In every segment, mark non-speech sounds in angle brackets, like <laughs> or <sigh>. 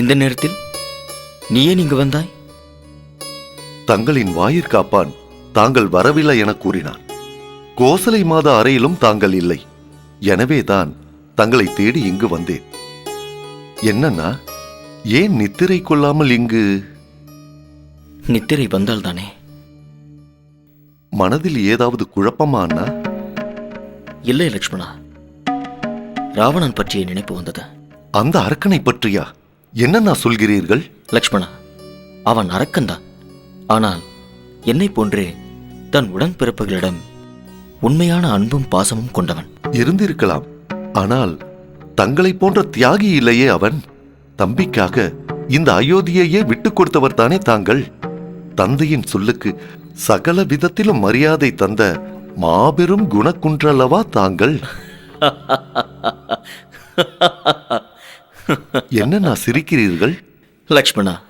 இந்த நேரத்தில் நீ ஏன் இங்கு வந்தாய்? தங்களின் வாயிற்காப்பான் தாங்கள் வரவில்லை என கூறினான். கோசலை மாத அறையிலும் தாங்கள் இல்லை. எனவேதான் தங்களை தேடி இங்கு வந்தேன். என்னன்னா ஏன் நித்திரை கொள்ளாமல் இங்கு? நித்திரை வந்தால்தானே மனதில் ஏதாவது குழப்பமா அண்ணா? இல்லை லக்ஷ்மணா ராவணன் பற்றிய நினைப்பு வந்தது. அந்த அரக்கனை பற்றியா? என்னண்ணா சொல்கிறீர்கள்? லக்ஷ்மணா அவன் அரக்கன்தான் ஆனால் என்னை போன்றே தன் உடன்பிறப்புகளிடம் உண்மையான அன்பும் பாசமும் கொண்டவன். இருந்திருக்கலாம். ஆனால் தங்களைப் போன்ற தியாகி இல்லையே அவன். தம்பிக்காக இந்த அயோத்தியையே விட்டுக் கொடுத்தவர் தானே தாங்கள். தந்தையின் சொல்லுக்கு சகல விதத்திலும் மரியாதை தந்த மாபெரும் குணக்குன்றல்லவா தாங்கள்? <laughs> என்னண்ணா சிரிக்கிறீர்கள்? லக்ஷ்மணா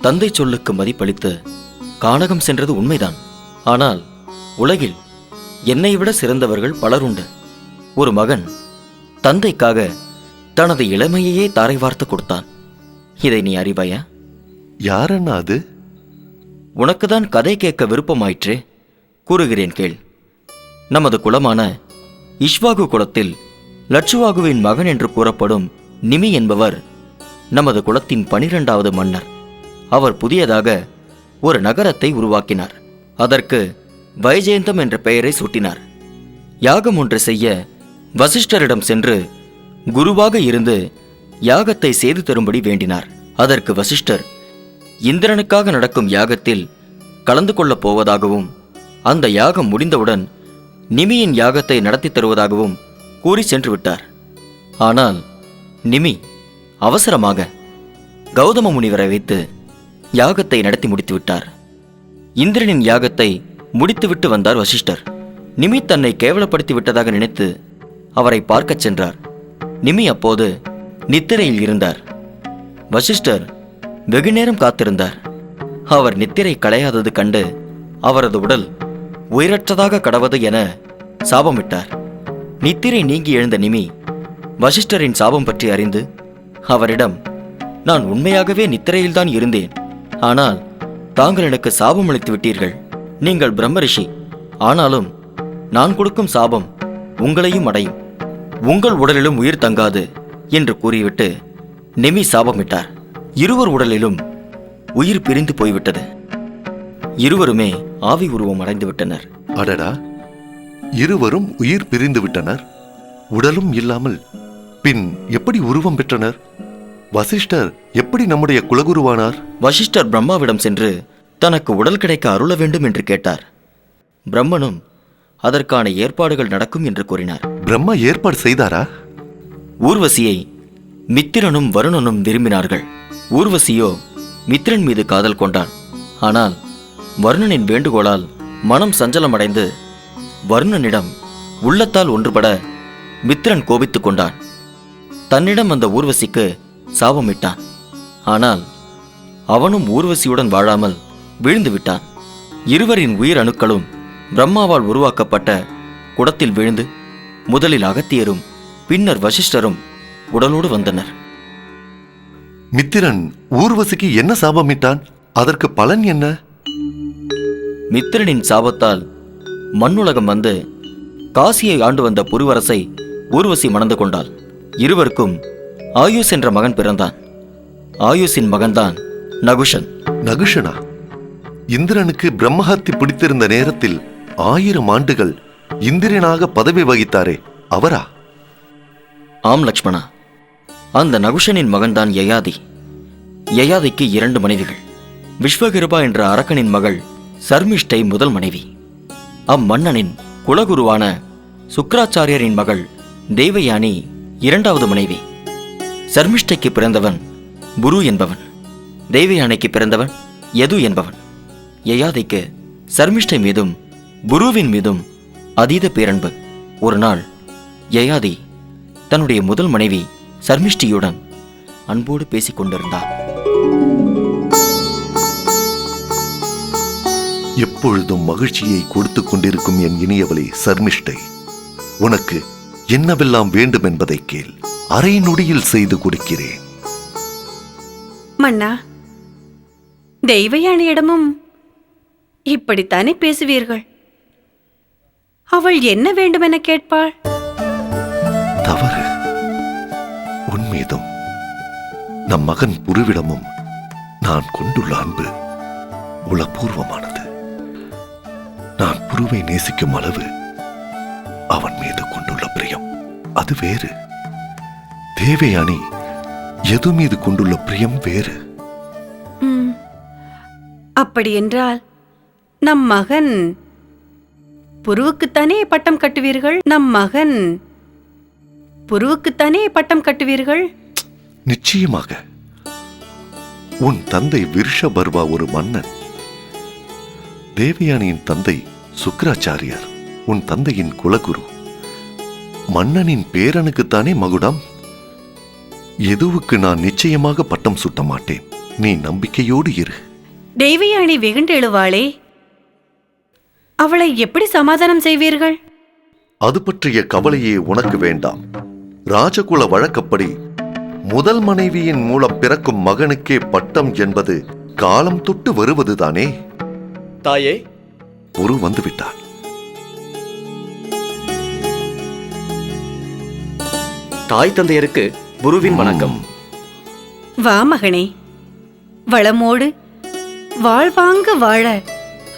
தந்தை சொல்லுக்கு மதிப்பளித்து கானகம் சென்றது உண்மைதான். ஆனால் உலகில் என்னை விட சிறந்தவர்கள் பலர் உண்டு. ஒரு மகன் தந்தைக்காக தனது இளமையையே தாரை வார்த்து கொடுத்தான். இதை நீ அறிவாயா? யாரண்ணா அது? உனக்குதான் கதை கேட்க விருப்பமாயிற்றே. கூறுகிறேன் கேள். நமது குலமான இஷ்வாகு குலத்தில் லட்சுவாகுவின் மகன் என்று கூறப்படும் நிமி என்பவர் நமது குலத்தின் பனிரெண்டாவது மன்னர். அவர் புதியதாக ஒரு நகரத்தை உருவாக்கினார். அதற்கு வைஜெயந்தம் என்ற பெயரை சூட்டினார். யாகம் ஒன்று செய்ய வசிஷ்டரிடம் சென்று குருவாக இருந்து யாகத்தை செய்து தரும்படி வேண்டினார். அதற்கு வசிஷ்டர் இந்திரனுக்காக நடக்கும் யாகத்தில் கலந்து கொள்ளப் போவதாகவும் அந்த யாகம் முடிந்தவுடன் நிமியின் யாகத்தை நடத்தி தருவதாகவும் கூறி சென்று விட்டார் ஆனால் நிமி அவசரமாக கௌதம முனிவரை வைத்து யாகத்தை நடத்தி முடித்து விட்டார் இந்திரனின் யாகத்தை முடித்துவிட்டு வந்தார் வசிஷ்டர். நிமி தன்னை கேவலப்படுத்தி விட்டதாக நினைத்து அவரை பார்க்கச் சென்றார். நிமி அப்போது நித்திரையில் இருந்தார். வசிஷ்டர் வெகுநேரம் காத்திருந்தார். அவர் நித்திரை களையாதது கண்டு அவரது உடல் உயிரற்றதாக கடவது என சாபமிட்டார். நித்திரை நீங்கி எழுந்த நிமி வசிஷ்டரின் சாபம் பற்றி அறிந்து அவரிடம் நான் உண்மையாகவே நித்திரையில்தான் இருந்தேன். ஆனால் தாங்கள் எனக்கு சாபம் அளித்து விட்டீர்கள். நீங்கள் பிரம்மரிஷி. ஆனாலும் நான் கொடுக்கும் சாபம் உங்களையும் அடையும். உங்கள் உடலிலும் உயிர் தங்காது என்று கூறிவிட்டு நெமி சாபமிட்டார். இருவர் உடலிலும் உயிர் பிரிந்து போய்விட்டது. இருவருமே ஆவி உருவம் அடைந்து விட்டனர் அடடா! இருவரும் உயிர் பிரிந்து விட்டனர் உடலும் இல்லாமல். பின் எப்படி உருவம் பெற்றனர்? வசிஷ்டர் எப்படி நம்முடைய குலகுருவானார்? வசிஷ்டர் பிரம்மாவிடம் சென்று தனக்கு உடல் கிடைக்க அருள வேண்டும் என்று கேட்டார். பிரம்மனும் அதற்கான ஏற்பாடுகள் நடக்கும் என்று கூறினார். பிரம்மா ஏற்பாடு செய்தாரா? ஊர்வசியை மித்திரனும் வருணனும் விரும்பினார்கள். ஊர்வசியோ மித்திரன் மீது காதல் கொண்டாள் ஆனால் வருணனின் வேண்டுகோளால் மனம் சஞ்சலமடைந்து வருணனிடம் உள்ளத்தால் ஒன்றுபட மித்திரன் கோபித்துக் கொண்டான். தன்னிடம் அந்த ஊர்வசிக்கு சாபமிட்டான் ஆனால் அவனும் ஊர்வசியுடன் வாழாமல் வீழ்ந்து விட்டான். இருவரின் உயிர் அணுக்களும் பிரம்மாவால் உருவாக்கப்பட்ட குடத்தில் விழுந்து முதலில் அகத்தியரும் பின்னர் வசிஷ்டரும் உடலோடு வந்தனர். மித்திரன் ஊர்வசிக்கு என்ன சாபமிட்டான் அதற்கு பலன் என்ன? மித்திரனின் சாபத்தால் மண்ணுலகம் வந்து காசியை ஆண்டு வந்த புருவரசை ஊர்வசி மணந்து கொண்டாள். இருவருக்கும் ஆயுஸ் என்ற மகன் பிறந்தான். ஆயுஸின் மகன்தான் நகுஷன். நகுஷனா? இந்திரனுக்கு பிரம்மஹத்தி பிடித்திருந்த நேரத்தில் ஆயிரம் ஆண்டுகள் இந்திரனாக பதவி வகித்தாரே அவரா? ஆம் லக்ஷ்மணா. அந்த நகுஷனின் மகன்தான் யயாதி. யயாதிக்கு இரண்டு மனைவிகள். விஸ்வகிருபா என்ற அரக்கனின் மகள் சர்மிஷ்டை முதல் மனைவி. அம்மன்னனின் குலகுருவான சுக்கராச்சாரியரின் மகள் தேவயானி இரண்டாவது மனைவி. சர்மிஷ்டைக்கு பிறந்தவன் புரு என்பவன். தேவயானைக்கு பிறந்தவன் யது என்பவன். யயாதிக்கு சர்மிஷ்டை மீதும் புருவின் மீதும் அதீத பேரன்பு. ஒரு நாள் யயாதி தன்னுடைய முதல் மனைவி சர்மிஷ்டியுடன் அன்போடு பேசிக் கொண்டிருந்தார் எப்பொழுதும் மகிழ்ச்சியை கொடுத்து கொண்டிருக்கும் என் இனியவளே சர்மிஷ்டை. உனக்கு என்னவெல்லாம் வேண்டும் என்பதை கேள். அரை நொடியில் செய்து கொடுக்கிறேன். மன்னா தெய்வயானியிடமும் இப்படித்தானே பேசுவீர்கள்? அவள் என்ன வேண்டுமென கேட்பாள்? தவறு. உன் மீதும் நம் மகன் புருவிடமும் நான் கொண்டுள்ள அன்பு உளப்பூர்வமானது. நான் புருவை நேசிக்கும் அளவு அவன் மீது கொண்டுள்ள பிரியம். அது வேறு. தேவயானி எது மீது கொண்டுள்ள பிரியம் வேறு? ம். அப்படியென்றால் நம் மகன் புருவுக்குத்தானே பட்டம் கட்டுவீர்கள்? நம் மகன் புருவுக்குத்தானே பட்டம் கட்டுவீர்கள்? நிச்சயமாக. உன் தந்தை விருஷபர்வா ஒரு மன்னன். தேவயானியின் தந்தை சுக்கராச்சாரியார் உன் தந்தையின் குலகுரு. மன்னனின் பேரனுக்குத்தானே மகுடம்? எதுவுக்கு நான் நிச்சயமாக பட்டம் சுட்ட மாட்டேன். நீ நம்பிக்கையோடு இரு. தெய்வயானி வெகுண்டு எழுவாளே. அவளை எப்படி சமாதானம் செய்வீர்கள்? அது பற்றிய கவலையே உனக்கு வேண்டாம். ராஜகுல வழக்கப்படி முதல் மனைவியின் மூலம் பிறக்கும் மகனுக்கே பட்டம் என்பது காலம் தொட்டு வருவதுதானே? தாயே. ஒரு வந்துவிட்டார். தாய் தந்தையருக்கு குருவின் வணக்கம். வா மகனே. வளமோடு வாழ்வாங்க வாழ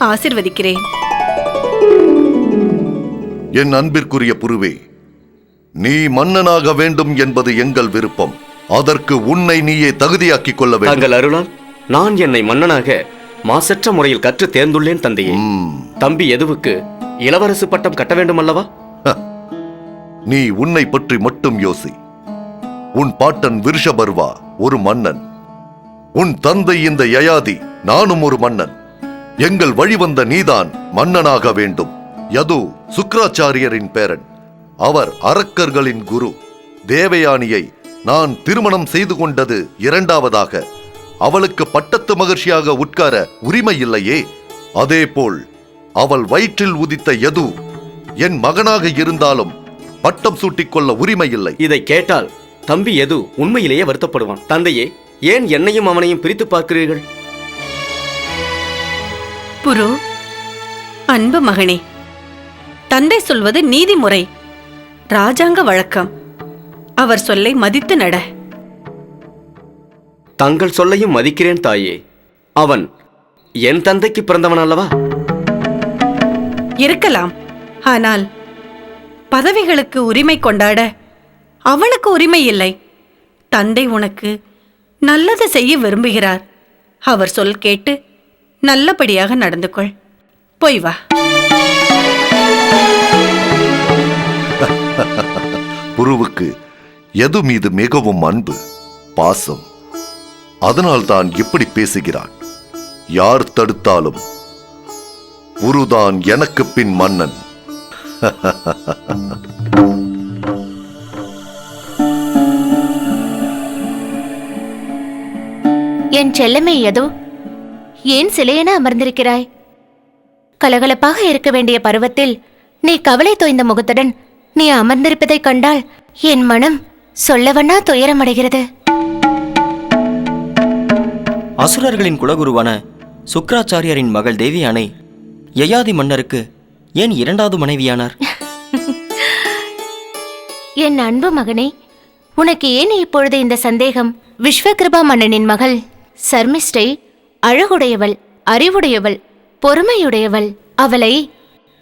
ஆசிர்வதிக்கிறேன். என் அன்பிற்குரிய புருவே நீ மன்னனாக வேண்டும் என்பது எங்கள் விருப்பம். அதற்கு உன்னை நீயே தகுதியாக்கிக் கொள்ள வேண்டும். தங்கள் அருளால் நான் என்னை மன்னனாக மாசற்ற முறையில் கற்று தேர்ந்துள்ளேன் தந்தையே. தம்பி எதுவுக்கு இளவரசு பட்டம் கட்ட வேண்டும் அல்லவா நீ உன்னை பற்றி மட்டும் யோசி. உன் பாட்டன் விருஷபர்வா ஒரு மன்னன். உன் தந்தை இந்த யயாதி நானும் ஒரு மன்னன். எங்கள் வழிவந்த நீதான் மன்னனாக வேண்டும். யது சுக்ராச்சாரியரின் பேரன். அவர் அரக்கர்களின் குரு. தேவயானியை நான் திருமணம் செய்து கொண்டது இரண்டாவதாக அவளுக்கு பட்டத்து மகிழ்ச்சியாக உட்கார உரிமை இல்லையே அதேபோல் அவள் வயிற்றில் உதித்த யது என் மகனாக இருந்தாலும் பட்டம் சூட்டிக்கொள்ள உரிமை இல்லை இதை கேட்டால் தம்பி எது உண்மையிலேயே வருத்தப்படுவான். தந்தையே ஏன் என்னையும் அவனையும் பிரித்து பார்க்கிறீர்கள்? புரு அன்பு மகனே தந்தை சொல்வது நீதிமுறை. ராஜாங்க வழக்கம். அவர் சொல்லை மதித்து நட. தங்கள் சொல்லையும் மதிக்கிறேன் தாயே. அவன் என் தந்தைக்கு பிறந்தவன் அல்லவா? இருக்கலாம். ஆனால் பதவிகளுக்கு உரிமை கொண்டாட அவனுக்கு உரிமை இல்லை. தந்தை உனக்கு நல்லது செய்ய விரும்புகிறார். அவர் சொல் கேட்டு நல்லபடியாக நடந்து கொள். போய் வா. புருவுக்கு எது மீது மிகவும் அன்பு பாசம். அதனால் தான் இப்படி பேசுகிறான் யார் தடுத்தாலும் உருதான் எனக்கு பின் மன்னன். என் செல்லமே ஏதோ ஏன் சிலையென அமர்ந்திருக்கிறாய்? கலகலப்பாக இருக்க வேண்டிய பருவத்தில் நீ கவலை தோய்ந்த முகத்துடன் நீ அமர்ந்திருப்பதைக் கண்டால் என் மனம் சொல்லவண்ணா துயரமடைகிறது. அசுரர்களின் குலகுருவான சுக்ராச்சாரியரின் மகள் தேவியானை யயாதி மன்னருக்கு ஏன் இரண்டாவது மனைவியானார்? <laughs> என் அன்பு மகனே உனக்கு ஏன் இப்பொழுது இந்த சந்தேகம்? விஸ்வகிருபா மன்னனின் மகள் சர்மிஷ்டை அழகுடையவள் அறிவுடையவள் பொறுமையுடையவள் அவளை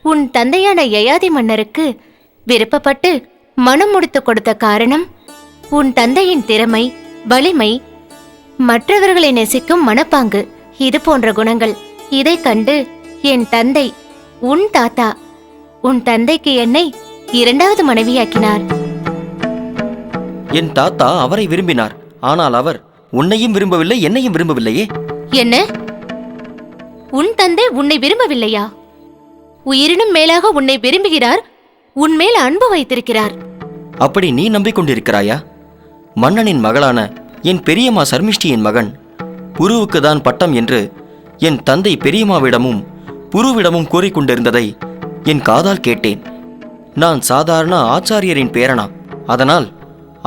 உன் தந்தையான யயாதி மன்னருக்கு விருப்பப்பட்டு மனம் முடித்து கொடுத்த காரணம் உன் தந்தையின் திறமை வலிமை மற்றவர்களை நேசிக்கும் மனப்பாங்கு. இது போன்ற குணங்கள். இதைக் கண்டு என் தந்தை உன் தாத்தா உன் தந்தைக்கு என்னை இரண்டாவது மனைவியாக்கினார். என் தாத்தா அவரை விரும்பினார். ஆனால் அவர் உன்னையும் விரும்பவில்லை என்னையும் விரும்பவில்லையே? என்ன? உன் தந்தை உன்னை விரும்பவில்லையா? உயிரினும் மேலாக உன்னை விரும்புகிறார் உன்மேல் அன்பு வைத்திருக்கிறார். அப்படி நீ நம்பிக்கொண்டிருக்கிறாயா? மன்னனின் மகளான என் பெரியம்மா சர்மிஷ்டியின் மகன். புருவுக்கு தான் பட்டம் என்று என் தந்தை பெரியம்மாவிடமும் புருவிடமும் கூறிக்கொண்டிருந்ததை என் காதால் கேட்டேன். நான் சாதாரண ஆச்சாரியரின் பேரனா அதனால்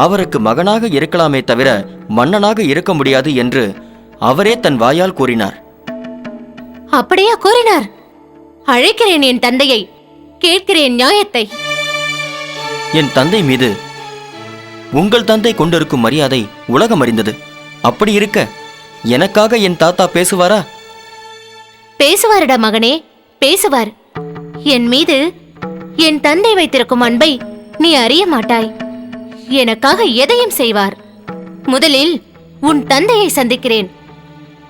அவருக்கு மகனாக இருக்கலாமே தவிர மன்னனாக இருக்க முடியாது என்று அவரே தன் வாயால் கூறினார். அப்படியா கூறினார்? அழைக்கிறேன் என் தந்தையை கேட்கிறேன் நியாயத்தை. என் தந்தை மீது உங்கள் தந்தை கொண்டிருக்கும் மரியாதை உலகம் அறிந்தது. அப்படி இருக்க எனக்காக என் தாத்தா பேசுவாரா? பேசுவாரடா மகனே பேசுவார். என் மீது என் தந்தை வைத்திருக்கும் அன்பை நீ அறிய மாட்டாய். எனக்காக எதையும் செய்வார். முதலில் உன் தந்தையை சந்திக்கிறேன்.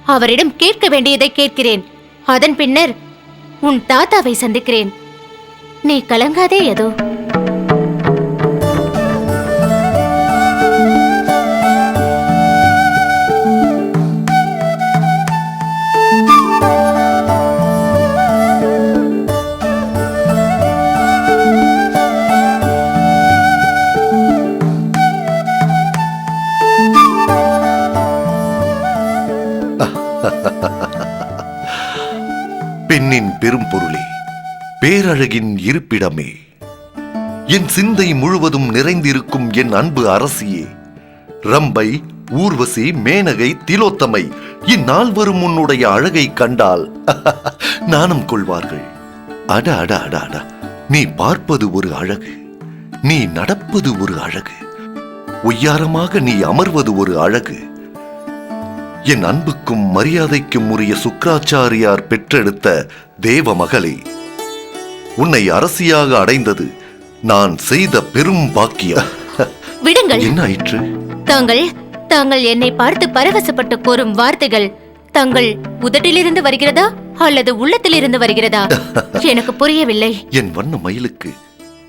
அவரிடம் கேட்க வேண்டியதை கேட்கிறேன். அதன் பின்னர் உன் தாத்தாவை சந்திக்கிறேன். நீ கலங்காதே ஏதோ பேரழகின் இருப்பிடமே. என் சிந்தை முழுவதும் நிறைந்திருக்கும் என் அன்பு அரசியே. ரம்பை ஊர்வசி மேனகை திலோத்தமை இந்நால்வரும் உன்னுடைய அழகை கண்டால் <laughs> நாணம் கொள்வார்கள். அட அட அட அட. நீ பார்ப்பது ஒரு அழகு. நீ நடப்பது ஒரு அழகு. ஒய்யாரமாக நீ அமர்வது ஒரு அழகு. என் அன்புக்கும் மரியாதைக்கும் உரிய சுக்கராச்சாரியார் பெற்றெடுத்த தேவ மகளே. உன்னை அரசியாக அடைந்தது நான் செய்த பெரும் பாக்கியம். <laughs> விடுங்கள். என்ன ஆயிற்று? தாங்கள் தாங்கள் என்னை பார்த்து பரவசப்பட்டு கூறும் வார்த்தைகள் தங்கள் உதட்டிலிருந்து வருகிறதா அல்லது உள்ளத்திலிருந்து வருகிறதா? <laughs> எனக்கு புரியவில்லை. என் வண்ண மயிலுக்கு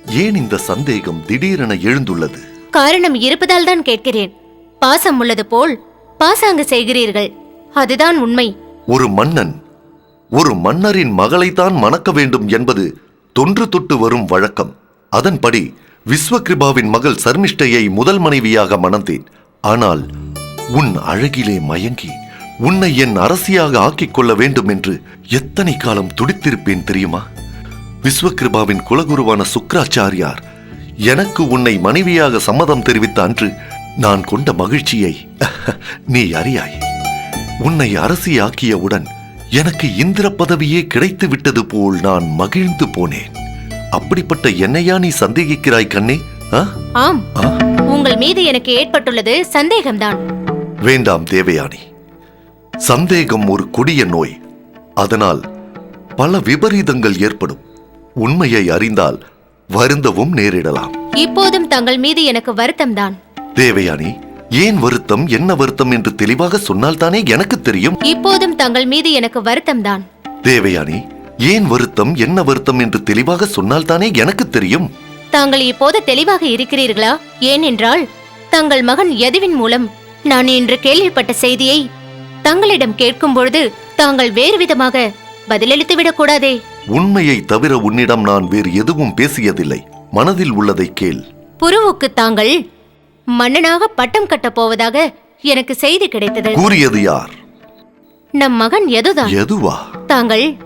ஏன் இந்த சந்தேகம் திடீரென எழுந்துள்ளது? காரணம் இருப்பதால் தான் கேட்கிறேன். பாசம் உள்ளது போல் பாசாங்கு செய்கிறீர்கள். அதுதான் உண்மை. ஒரு மன்னன் ஒரு மன்னரின் மகளைத்தான் மணக்க வேண்டும் என்பது தொன்று தொட்டு வரும் வழக்கம். அதன்படி விஸ்வகிருபாவின் மகள் சர்மிஷ்டையை முதல் மனைவியாக மணந்தேன். ஆனால் உன் அழகிலே மயங்கி உன்னை என் அரசியாக ஆக்கிக் கொள்ள வேண்டும் என்று எத்தனை காலம் துடித்திருப்பேன் தெரியுமா? விஸ்வகிருபாவின் குலகுருவான சுக்ராச்சாரியார் எனக்கு உன்னை மனைவியாக சம்மதம் தெரிவித்த அன்று நான் கொண்ட மகிழ்ச்சியை <laughs> நீ அறியாய். உன்னை அரசியாக்கியவுடன் எனக்கு இந்திர பதவியே கிடைத்து விட்டது போல் நான் மகிழ்ந்து போனேன். அப்படிப்பட்ட என்னையா நீ சந்தேகிக்கிறாய் கண்ணே? ஆம்? உங்கள் மீது எனக்கு ஏற்பட்டுள்ளது சந்தேகம்தான். வேண்டாம் தேவயானி. சந்தேகம் ஒரு கொடிய நோய். அதனால் பல விபரீதங்கள் ஏற்படும். உண்மையை அறிந்தால் வருந்தவும் நேரிடலாம். இப்போதும் தங்கள் மீது எனக்கு வருத்தம்தான். தேவயானி ஏன் வருத்தம்? என்ன வருத்தம் என்று தெளிவாக சொன்னால்தானே எனக்கு தெரியும். இப்போதும் தங்கள் மீது எனக்கு வருத்தம்தான். தேவயானி ஏன் வருத்தம்? என்ன வருத்தம் என்று தெளிவாக சொன்னால்தானே எனக்கு தெரியும். தாங்கள் இப்போது தெளிவாக இருக்கிறீர்களா? ஏனென்றால் தங்கள் மகன் யதுவின் மூலம் நான் இன்று கேள்விப்பட்ட செய்தியை தங்களிடம் கேட்கும் பொழுது தாங்கள் வேறு விதமாக பதிலளித்து விடக்கூடாதே உண்மையை தவிர உன்னிடம் நான் வேறு எதுவும் பேசியதில்லை. மனதில் உள்ளதை கேள். புருவுக்கு தாங்கள் மன்னனாக பட்டம் கட்டப் போவதாக எனக்கு செய்தி கிடைத்தது. கூறியது யார்? நம் மகன் எதுதான்? எதுவா? தாங்கள்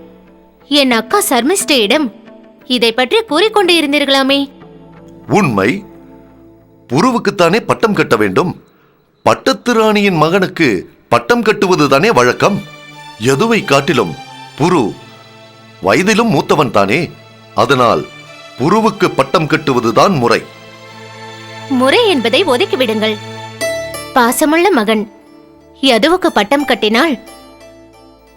என் அக்கா சர்மிஷ்டையிடம் இதை பற்றி கூறிக்கொண்டு இருந்தீர்களாமே. உண்மை. புருவுக்குத்தானே பட்டம் கட்ட வேண்டும். பட்டத்து ராணியின் மகனுக்கு பட்டம் கட்டுவதுதானே வழக்கம். எதுவை காட்டிலும் புரு வயதிலும் மூத்தவன் தானே. அதனால் புருவுக்கு பட்டம் கட்டுவதுதான் முறை. முறை என்பதை ஒதுக்கிவிடுங்கள். பாசமுள்ள மகன் யதுவுக்கு பட்டம் கட்டினால்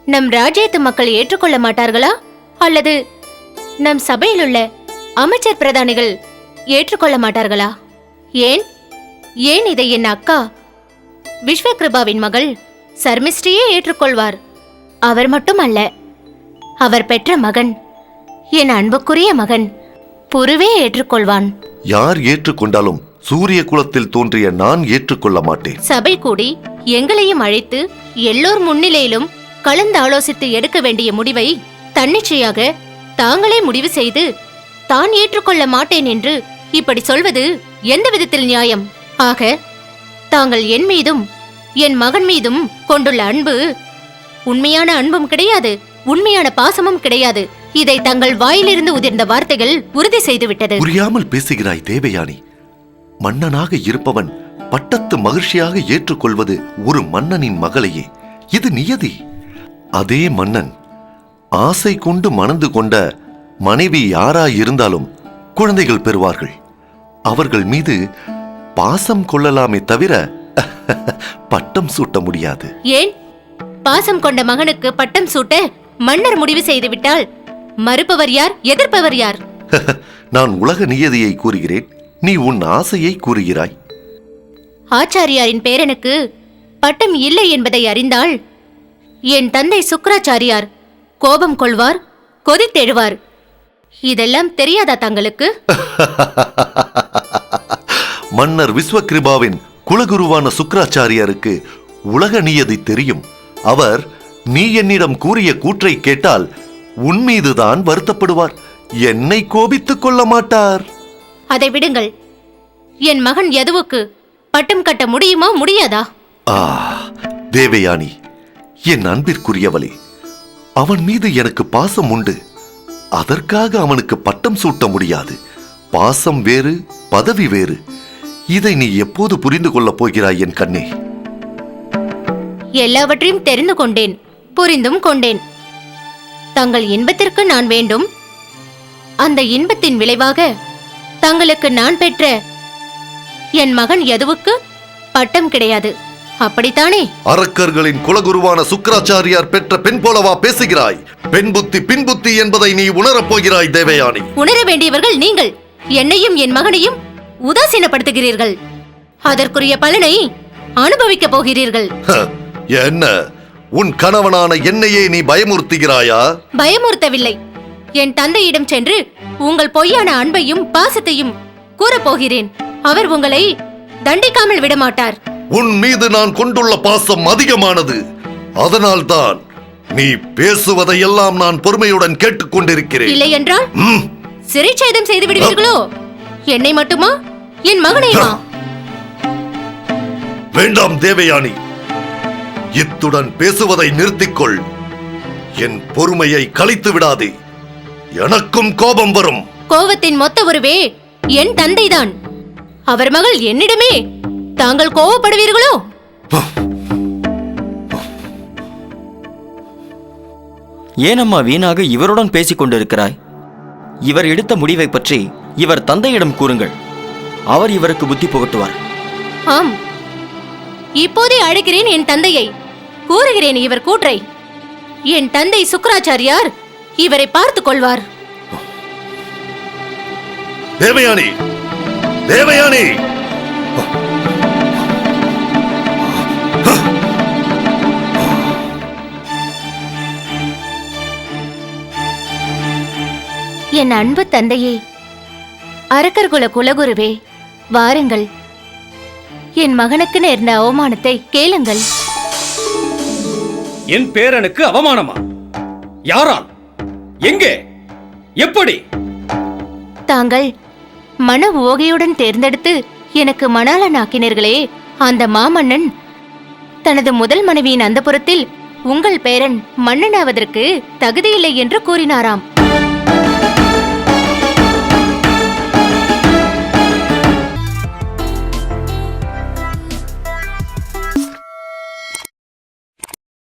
நம் ராஜ்யத்து மக்கள் ஏற்றுக்கொள்ள மாட்டார்களா? அல்லது நம் சபையிலுள்ள அமைச்சர் பிரதானிகள் ஏற்றுக்கொள்ள மாட்டார்களா? ஏன்? ஏன் இதை என் அக்கா விஸ்வகிருபாவின் மகள் சர்மிஸ்ரீயே ஏற்றுக்கொள்வார்? அவர் மட்டுமல்ல அவர் பெற்ற மகன் என் அன்புக்குரிய மகன் புருவே ஏற்றுக்கொள்வான். யார் ஏற்றுக்கொண்டாலும் சூரிய குலத்தில் தோன்றிய நான் ஏற்றுக்கொள்ள மாட்டேன். சபை கூடி எங்களையும் அழைத்து எல்லோர் முன்னிலையிலும் கலந்து ஆலோசித்து எடுக்க வேண்டிய முடிவை தன்னிச்சையாக தாங்களே முடிவு செய்து தான் ஏற்றுக்கொள்ள மாட்டேன் என்று இப்படி சொல்வது எந்த விதத்தில் நியாயம்? ஆக தாங்கள் என் மீதும் என் மகன் மீதும் கொண்டுள்ள அன்பு உண்மையான அன்பும் கிடையாது உண்மையான பாசமும் கிடையாது. இதை தங்கள் வாயிலிருந்து உதிர்ந்த வார்த்தைகள் உறுதி செய்துவிட்டது. புரியாமல் பேசுகிறாய் தேவயானி. மன்னனாக இருப்பவன் பட்டத்து மகிழ்ச்சியாக ஏற்றுக்கொள்வது ஒரு மன்னனின் மகளையே. இது நியதி. அதே மன்னன் ஆசை கொண்டு மணந்து கொண்ட மனைவி யாராயிருந்தாலும் குழந்தைகள் பெறுவார்கள். அவர்கள் மீது பாசம் கொள்ளலாமே தவிர <laughs> பட்டம் சூட்ட முடியாது. ஏன்? பாசம் கொண்ட மகனுக்கு பட்டம் சூட்ட மன்னர் முடிவு செய்துவிட்டால் மறுப்பவர் யார் எதிர்ப்பவர் யார்? <laughs> நான் உலக நியதியை கூறுகிறேன். நீ உன் ஆசையை கூறுகிறாய். ஆச்சாரியாரின் பேரனுக்கு பட்டம் இல்லை என்பதை அறிந்தால் என் தந்தை சுக்கராச்சாரியார் கோபம் கொள்வார் கொதித்தெழுவார் இதெல்லாம் தெரியாதா தங்களுக்கு? <laughs> மன்னர் விஸ்வகிருபாவின் குலகுருவான சுக்கராச்சாரியாருக்கு உலக நியதி தெரியும். அவர் நீ என்னிடம் கூறிய கூற்றை கேட்டால் உன் மீதுதான் வருத்தப்படுவார். என்னை கோபித்துக் கொள்ள மாட்டார். அதை விடுங்கள். என் மகன் யதுவுக்கு பட்டம் கட்ட முடியுமா முடியாதா? ஆ தேவயானி என் அன்பிற்குரியவளே அவன் மீது எனக்கு பாசம் உண்டு. அதற்காக அவனுக்கு பட்டம் சூட்ட முடியாது. பாசம் வேறு பதவி வேறு. இதை நீ எப்போது புரிந்து கொள்ளப் போகிறாய் என் கண்ணே? எல்லாவற்றையும் தெரிந்து கொண்டேன் புரிந்தும் கொண்டேன். தங்கள் இன்பத்திற்கு நான் வேண்டும். அந்த இன்பத்தின் விளைவாக தங்களுக்கு நான் பெற்ற என் மகன் யதுவுக்கு பட்டம் கிடையாது. அப்படித்தானே? அரக்கர்களின் குலகுருவான சுக்கராச்சாரியார் பெற்ற பெண் போலவா பேசுகிறாய்? பெண் புத்தி பின் புத்தி என்பதை நீ உணரப் போகிறாய் தேவயானி. உணர வேண்டியவர்கள் நீங்கள். என்னையும் என் மகனையும் உதாசீனப்படுத்துகிறீர்கள். அதற்குரிய பலனை அனுபவிக்கப் போகிறீர்கள். ஹ, என்ன? உன் கணவனான என்னையே நீ பயமுறுத்துகிறாயா? பயமுறுத்தவில்லை. என் தந்தையிடம் சென்று உங்கள் பொய்யான அன்பையும் பாசத்தையும் கூறப்போகிறேன். அவர் உங்களை தண்டிக்காமல் விடமாட்டார். உன் மீது நான் கொண்டுள்ள பாசம் அதிகமானது. அதனால்தான் நீ பேசுவதையெல்லாம் நான் பொறுமையுடன் கேட்டுக்கொண்டிருக்கிறேன். இல்லை என்றால் சிறைச்சேதம் செய்து விடுவீர்களோ? என்னை மட்டுமா? என் மகனையுமா? வேண்டாம் தேவயானி. இத்துடன் பேசுவதை நிறுத்திக்கொள். என் பொறுமையை கலைத்து விடாதே. எனக்கும் கோபம் வரும். கோவத்தின் மொத்த உருவே என் தந்தைதான். அவர் மகள் என்னிடமே தாங்கள் கோவப்படுவீர்களோ? ஏனம்மா வீணாக இவருடன் பேசிக் கொண்டிருக்கிறாய்? இவர் எடுத்த முடிவை பற்றி இவர் தந்தையிடம் கூறுங்கள். அவர் இவருக்கு புத்தி புகட்டுவார். ஆம். இப்போதே அழைக்கிறேன் என் தந்தையை. கூறுகிறேன் இவர் கூற்றை. என் தந்தை சுக்கராச்சாரியார் இவரை பார்த்துக் கொள்வார். தேவயானி தேவயானி. என் அன்பு தந்தையே அரக்கர்குல குலகுருவே வாருங்கள். என் மகனுக்கு நேர்ந்த அவமானத்தை கேளுங்கள். என் பேரனுக்கு அவமானமா? யாரால்? எங்கே? எப்படி? தாங்கள் மன ஓகையுடன் தேர்ந்தெடுத்து எனக்கு மணாளனாக்கினீர்களே அந்த மாமன்னன் தனது முதல் மனைவியின் அந்தப்புறத்தில் உங்கள் பேரன் மன்னனாவதற்கு தகுதியில்லை என்று கூறினாராம்.